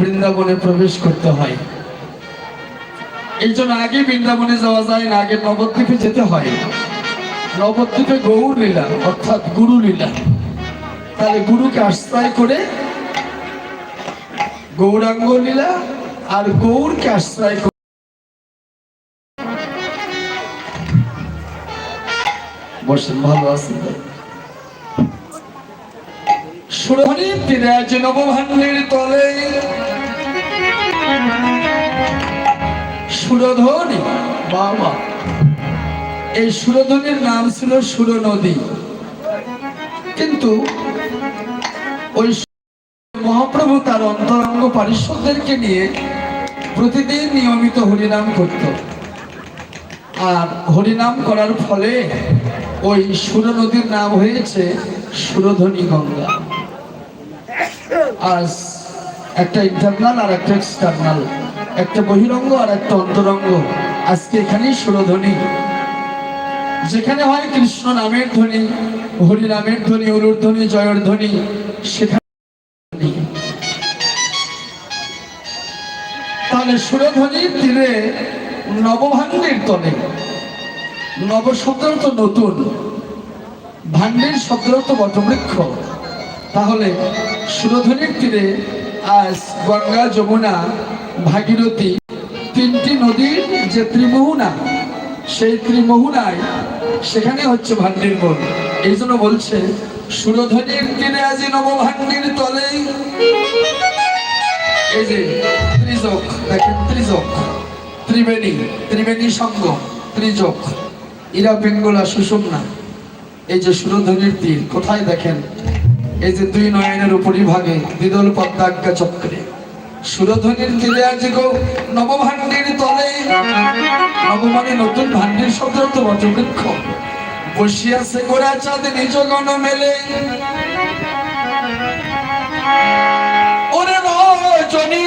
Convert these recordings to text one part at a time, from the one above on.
বৃন্দাবনে প্রবেশ করতে হয়। এই জন্য আগে বৃন্দাবনে যাওয়া যায় না, আগে নবদ্বীপে যেতে হয়। নবদ্বীপে গৌর লীলা অর্থাৎ গুরু লীলা তাহলে গুরুকে আশ্রয় করে গৌরাঙ্গ লীলা আর গৌরকে আশ্রয় করে বসেন, ভালো আছেন? সুরহরি বিরাজ নবভান্ডের তলে সুরধ্বনি, বাবা। এই সুরধ্বনির নাম ছিল সুর নদী কিন্তু ওই মহাপ্রভু তার অন্তরঙ্গ পারিষদদেরকে নিয়ে প্রতিদিন নিয়মিত হরিনাম করত। আর হরিনাম করার ফলে ওই সুর নদীর নাম হয়েছে সুরধ্বনি গঙ্গা। আজ একটা ইন্টারনাল আর একটা এক্সটার্নাল একটা বহিরঙ্গ আর একটা অন্তরঙ্গ। আজকে এখানেই সুরধ্বনি যেখানে হয় কৃষ্ণ নামের ধ্বনি, হরি নামের ধ্বনি, অরুর ধ্বনি, জয়ের ধ্বনি, সেখানে তাহলে সুরধ্বনির তীরে নবভাণ্ডের তলে নব শব্দ তো নতুন, ভাণ্ডের শব্দ তো বটবৃক্ষ। তাহলে সুরধ্বনির তীরে আজ গঙ্গা যমুনা ভাগীরথী, তিনটি নদীর যে ত্রিমোহনা, সেই ত্রিমোহনায় সেখানে হচ্ছে ভান্ডির বন। এই জন্য বলছে, সুরধ্বনির তীরে আজি নবভান্ডির তলে। এই যে ত্রিজক, দেখেন ত্রিজক, ত্রিবেণী ত্রিবেণী সঙ্গ, ত্রিজক। ইরা, বেঙ্গলা, সুষুম্না। এই যে সুরধ্বনির তীর, কোথায় দেখেন? এই যে দুই নয়নের উপরিভাগে দ্বিদল পদ্মাজ্ঞা চক্রে। সুরধ্বনির তীরে আছে গো নবভান্ডির তলে। নবমানে নতুন ভান্ডির শব্দ তো বটবৃক্ষ বসিয়াছে গোড়া চাঁদ নিজ গণ মেলে। ওরে রজনী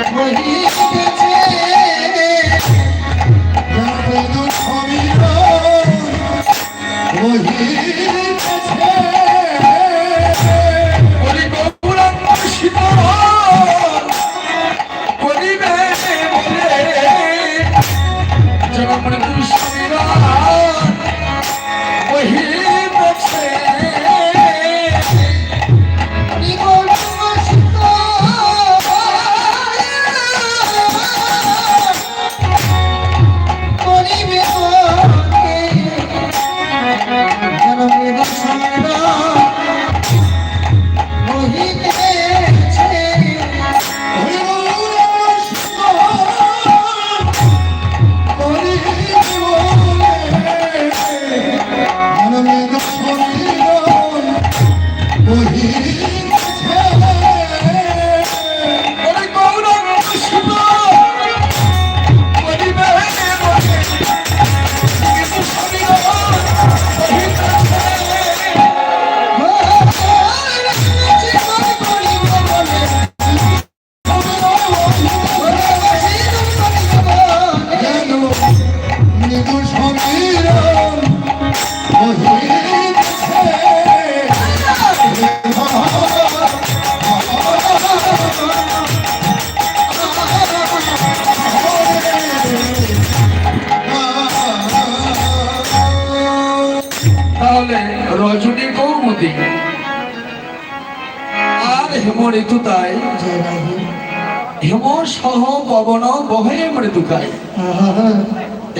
Yeah.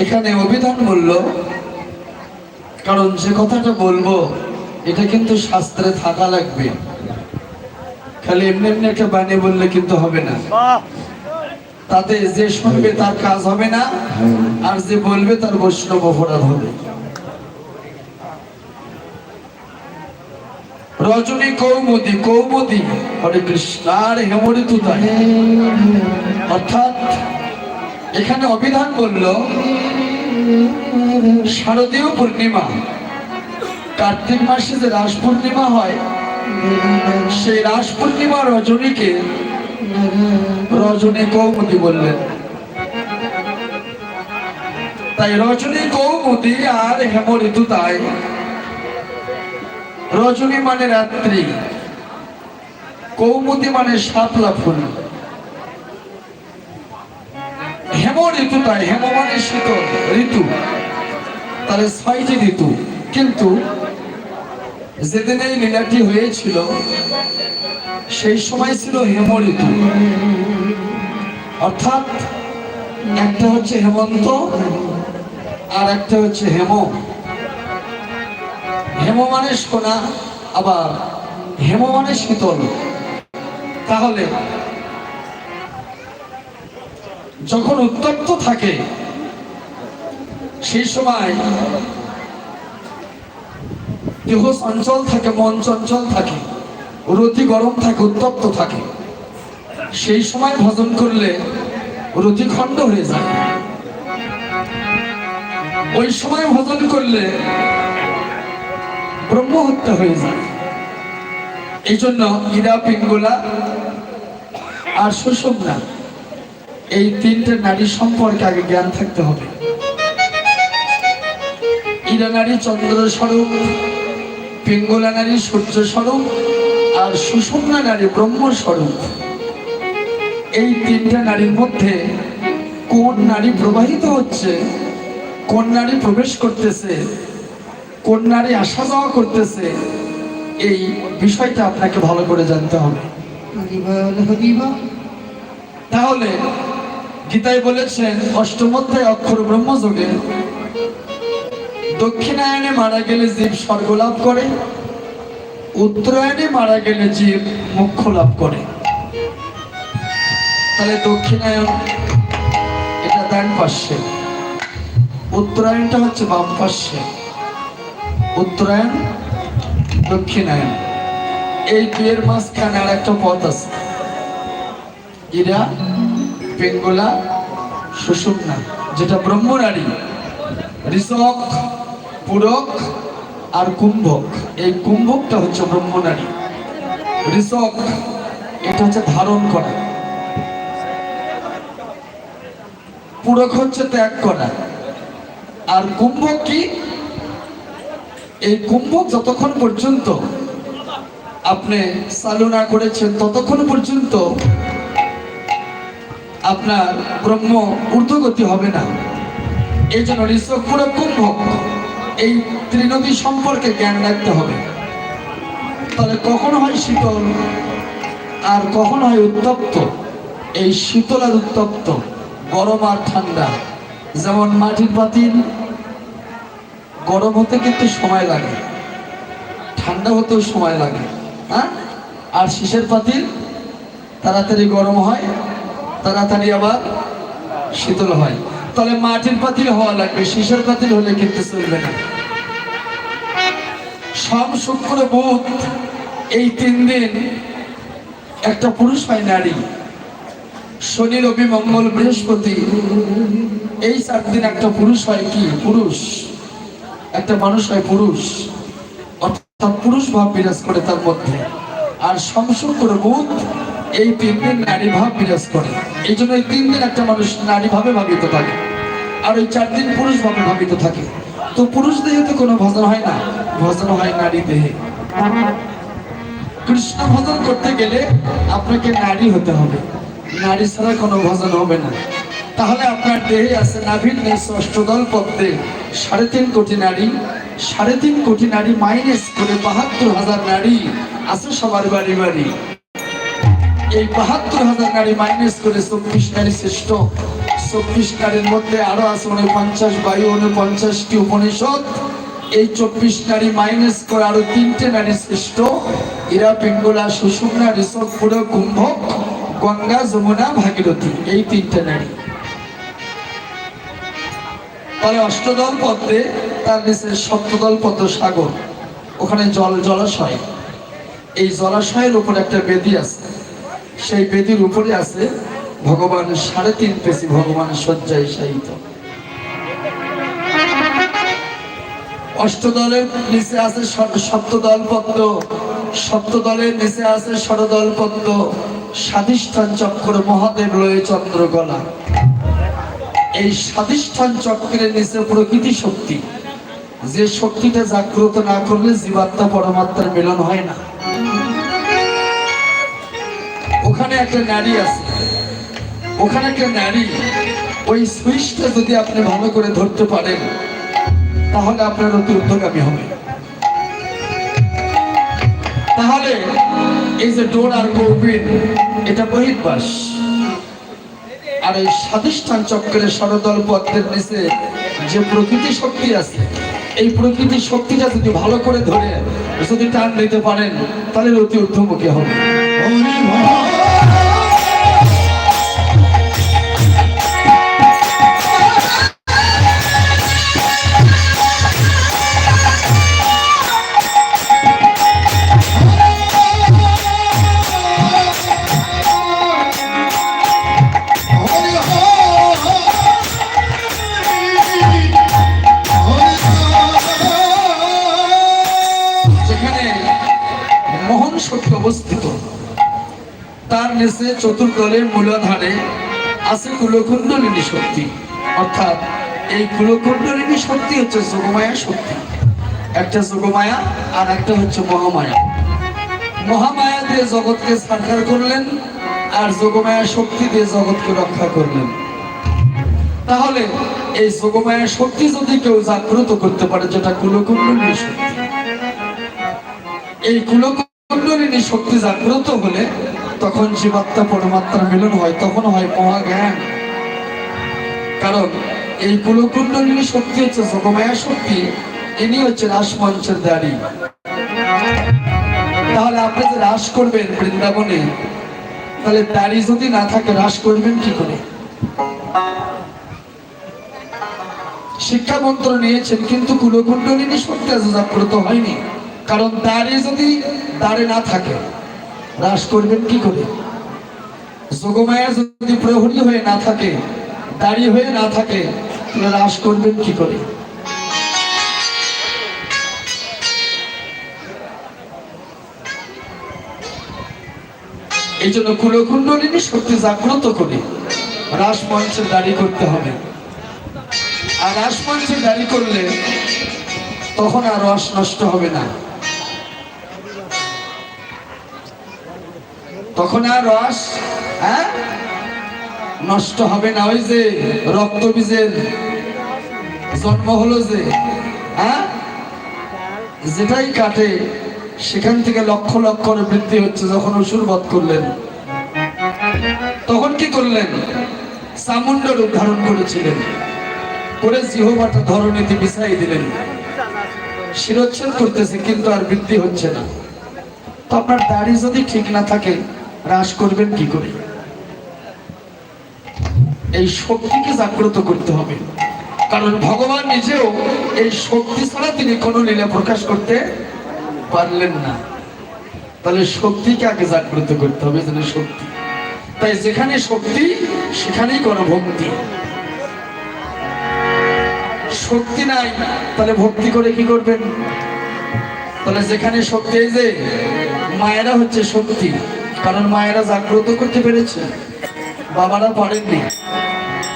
এখানে অভিধান বলল কারণ যে কথাটা বলব, এটা কিন্তু শাস্ত্রে থাকা লাগবে। খালি এমনি এমনি একটা বাণী বললে কিন্তু হবে না। তাতে যে শুনবে তার কাজ হবে না, আর যে বলবে তার বৈষ্ণব অপরাধ হবে। রজনী কৌমুদি কৌমুদি, হরে কৃষ্ণ, আর হেমরিতু তাই অর্থাৎ এখানে অভিধান বলল, শারদীয় পূর্ণিমা। কার্তিক মাসে যে রাস পূর্ণিমা হয়, সেই রাস পূর্ণিমা রজনীকে রজনী কৌমুদি বললেন। তাই রজনী কৌমুদি আর হেম ঋতু তাই রজনী মানে রাত্রি, কৌমুদি মানে শাপলা ফুল। হেম ঋতু তাই, হেম মানে শীতল ঋতু। তাহলে ছয়টি ঋতু। কিন্তু যেদিন এই লীলাটি হয়েছিল, সেই সময় ছিল হেম ঋতু। অর্থাৎ একটা হচ্ছে হেমন্ত আর একটা হচ্ছে হেম। হেম মানে সোনা, আবার হেম মানে শীতল। তাহলে যখন উত্তপ্ত থাকে, সেই সময় দেহ চঞ্চল থাকে, মন চঞ্চল থাকে রতি গরম থাকে, উত্তপ্ত থাকে। সেই সময় ভজন করলে রতি খণ্ড হয়ে যায়। ওই সময় ভজন করলে ব্রহ্মহত্যা হয়ে যায়। এই জন্য ইরা পিঙ্গলা আর সুষুম্না, এই তিনটে নারী সম্পর্কে আগে জ্ঞান থাকতে হবে। ইরা নারী চন্দ্র স্বরূপ, পিঙ্গলা নারী সূর্য স্বরূপ আর সুষুম্না নারী ব্রহ্ম স্বরূপ। এই তিনটা নারীর মধ্যে কোন নারী প্রবাহিত হচ্ছে, কোন নারী প্রবেশ করতেছে কোন নারী আসা যাওয়া করতেছে এই বিষয়টা আপনাকে ভালো করে জানতে হবে। তাহলে গীতায় বলেছেন অষ্টমধ্যায় অক্ষর ব্রহ্মযোগে দক্ষিণায়নে মারা গেলে জীব স্বর্গ লাভ করে উত্তরায়ণে মারা গেলে জীব মোক্ষ লাভ করে। তাহলে দক্ষিণায়ন এটা ডান পার্শ্বে। উত্তরায়ণটা হচ্ছে বাম পার্শ্বে। উত্তরায়ণ দক্ষিণায়ন এই দুয়ের মাঝখানে আর একটা পথ আছে। ইরা পেঙ্গলা সুষুম্না, যেটা ব্রহ্মনারী ঋষক পুরক আর কুম্ভক। এই কুম্ভকটা হচ্ছে ব্রহ্মনারী। ঋষক এটা হচ্ছে ধারণ করা। পুরক হচ্ছে ত্যাগ করা। আর কুম্ভক কি? এই কুম্ভক যতক্ষণ পর্যন্ত আপনি চালু না করেছেন, ততক্ষণ পর্যন্ত আপনার ব্রহ্ম ঊর্ধ্বগতি হবে না। এই জন্য ঋষভ পুরো কুম্ভ এই ত্রিনদী সম্পর্কে জ্ঞান রাখতে হবে। তাহলে কখন হয় শীতল আর কখন হয় উত্তপ্ত? এই শীতল আর উত্তপ্ত, গরম আর ঠান্ডা। যেমন মাটির পাতিল গরম হতে কিন্তু সময় লাগে। ঠান্ডা হতেও সময় লাগে। হ্যাঁ? আর শীষের পাতিল, তাড়াতাড়ি গরম হয়, তাড়াতাড়ি আবার শীতল হয়। তাহলে মাটির পাতিল হওয়া লাগবে, শীষের পাতিল হলে কিন্তু চলবে না। সব শুক্র, বুধ, এই তিন দিন একটা পুরুষ হয় নারী। শনি, রবি, মঙ্গল, বৃহস্পতি, এই চার দিন একটা পুরুষ হয় কি? পুরুষ। একটা মানুষ হয় পুরুষ, অর্থাৎ পুরুষ ভাব বিরাজ করে তার মধ্যে। আর সমশুক্র বুধ এই তিন দিন নারী ভাব বিরাজ করে। এই জন্য এই তিন দিন একটা মানুষ নারী ভাবে ভাবিত থাকে, আর ওই চার দিন পুরুষ ভাবে ভাবিত থাকে। তো পুরুষ দেহে তো কোনো ভজন হয় না, ভজন হয় নারী দেহে। কৃষ্ণ ভজন করতে গেলে আপনাকে নারী হতে হবে। নারী ছাড়া কোনো ভজন হবে না। তাহলে আপনার দেহে আছে নাভির নেস অষ্টদল পদ্মে। সাড়ে তিন কোটি নারী, সাড়ে তিন কোটি নারী মাইনাস করে বাহাত্তর হাজার নারী আছে সবার বাড়ি বাড়ি। এই বাহাত্তর হাজার নারী মাইনাস করে চব্বিশ নারী শ্রেষ্ঠ। চব্বিশ নারীর মধ্যে আরও আছে উনপঞ্চাশ বায়ু, উনপঞ্চাশটি উপনিষদ। এই চব্বিশ নারী মাইনাস করে আরও তিনটে নারী শ্রেষ্ঠ। ইরা, পিঙ্গলা, সুষুম্না ঋষভপুর কুম্ভক, গঙ্গা, যমুনা, ভাগীরথী। এই তিনটে নারী। তাহলে অষ্টদল পদ্মে, তার নিচে সপ্তদল পদ্ম সাগর। ওখানে জল, জলাশয়। এই জলাশয়ের উপর একটা বেদি আছে। সেই বেদির উপরে আছে ভগবান সাড়ে তিন পেশি ভগবান শয্যায় শায়িত। অষ্টদলের নিচে আছে সপ্তদল পদ্ম। সপ্তদলের নিচে আছে ষড়দল পদ্ম। স্বাধিষ্ঠান চক্র মহাদেব লয়ে চন্দ্রগলা এই স্বাধিষ্ঠান চক্রের নিচে প্রকৃতি শক্তি। যে শক্তিটা জাগ্রত না করলে জীবাত্মা পরমাত্মার মিলন হয় না। ওখানে একটা নারী আছে। ওখানে একটা নারী। ওই সুইচটা যদি আপনি ভালো করে ধরতে পারেন, তাহলে আপনার অতি ঊর্ধ্বগামী হবে। তাহলে এই যে ডোর আর কৌপিন এটা বহির্বাস। আর এই স্বাধিষ্ঠান চক্রের সরদল পত্রের নিচে যে প্রকৃতি শক্তি আছে, এই প্রকৃতি শক্তিটা যদি ভালো করে ধরে, যদি টান দিতে পারেন, তাহলে অতি ঊর্ধ্বমুখী হবে। নিচে চতুর্দলের মূলাধারে আছে কুলকুণ্ডলিনী শক্তি। অর্থাৎ এই কুলকুণ্ডলিনী শক্তি হচ্ছে যোগমায়া শক্তি। একটা যোগমায়া আর একটা হচ্ছে মহামায়া। মহামায়া দিয়ে জগৎকে সাকার করলেন আর যোগমায়া শক্তি দিয়ে জগৎকে রক্ষা করলেন। তাহলে এই যোগমায়া শক্তি যদি কেউ জাগ্রত করতে পারে, যেটা কুলকুণ্ডলিনী শক্তি। এই কুলকুণ্ডলিনী শক্তি জাগ্রত হলে তখন জীবাত্মা পরমাত্মার মিলন হয়, তখন হয় মহাজ্ঞান। কারণ এই কুলকুণ্ডলিনী শক্তি হচ্ছে যোগমায়া শক্তি, ইনি হচ্ছে রাসমঞ্চের দাড়ি। তাহলে আপনি যে রাস করবেন বৃন্দাবনে, তাহলে দাড়ি যদি না থাকে, রাস করবেন কি করে? শিক্ষা মন্ত্র নিয়েছেন, কিন্তু কুলকুণ্ডলিনী শক্তি আজ জাগ্রত হয়নি। কারণ দাঁড়ে যদি দাঁড়ে না থাকে হ্রাস করবেন কি করে? যোগমায়া যদি প্রহরী হয়ে না থাকে দাঁড়িয়ে হয়ে না থাকে হ্রাস করবেন কি করে? এই জন্য কুলকুণ্ডলিনী শক্তি জাগ্রত করে রাস মঞ্চে দাঁড়ি করতে হবে। আর রাস মঞ্চে দাঁড়ি করলে তখন আর রস নষ্ট হবে না। তখন আর রস? হ্যাঁ? নষ্ট হবে না ওই যে রক্ত বীজের। জন্ম হলো যে হ্যাঁ? যেটাই কাটে, সেখান থেকে লক্ষ লক্ষ বৃদ্ধি হচ্ছে যখন অসুর বধ করলেন। তখন কি করলেন? চামুন্ডার উদ্ধারণ করেছিলেন। করে জিহবাটা ধরনীতি বিছাই দিলেন। শিরোচ্ছেদ করতেছে, কিন্তু আর বৃদ্ধি হচ্ছে না। তো আপনার দাড়ি যদি ঠিক না থাকে হ্রাস করবেন কি করে? এই শক্তিকে জাগ্রত করতে হবে। কারণ ভগবান নিজেও এই শক্তি ছাড়া তিনি কোনো লীলা প্রকাশ করতে পারলেন না। তাহলে শক্তিকে আগে জাগ্রত করতে হবে যেন শক্তি। তাই যেখানে শক্তি, সেখানেই করো ভক্তি শক্তি নাই, তাহলে ভক্তি করে কি করবেন? তাহলে যেখানে শক্তি, এই যে মায়েরা হচ্ছে শক্তি। কারণ মায়েরা জাগ্রত করতে পেরেছে। বাবারা পারেননি।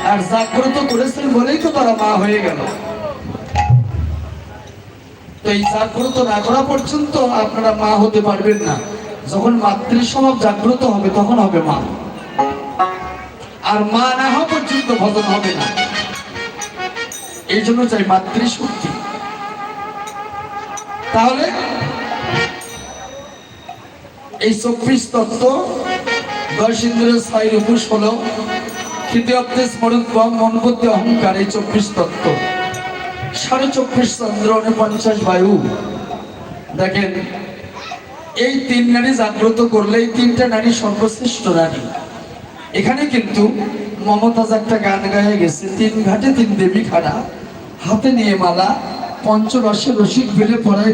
আর জাগ্রত করেছেন বলেই তো তারা মা হয়ে গেল। তো এই জাগ্রত না করা পর্যন্ত আপনারা মা হতে পারবেন না। যখন জাগ্রত হবে, তখন হবে মা। আর মা না হওয়া পর্যন্ত ভজন হবে না। এই জন্য চাই মাতৃশক্তি। তাহলে এই চব্বিশ তত্ত্ব দশ ইন্দ্রের ছয় হলো তৃতীয়ব্দে স্মরুদ্ভম মন বুদ্ধি অহংকার, এই চব্বিশ তত্ত্ব সাড়ে চব্বিশ চন্দ্র পঞ্চাশ বায়ু। দেখেন, এই তিন নারী জাগ্রত করলে এই তিনটা নারী সর্বশ্রেষ্ঠ নারী। এখানে কিন্তু মমতাজ একটা গান গায়ে গেছে, তিন ঘাটে তিন দেবী খাড়া, হাতে নিয়ে মালা, পঞ্চরসে রসিক বেলে পড়ায়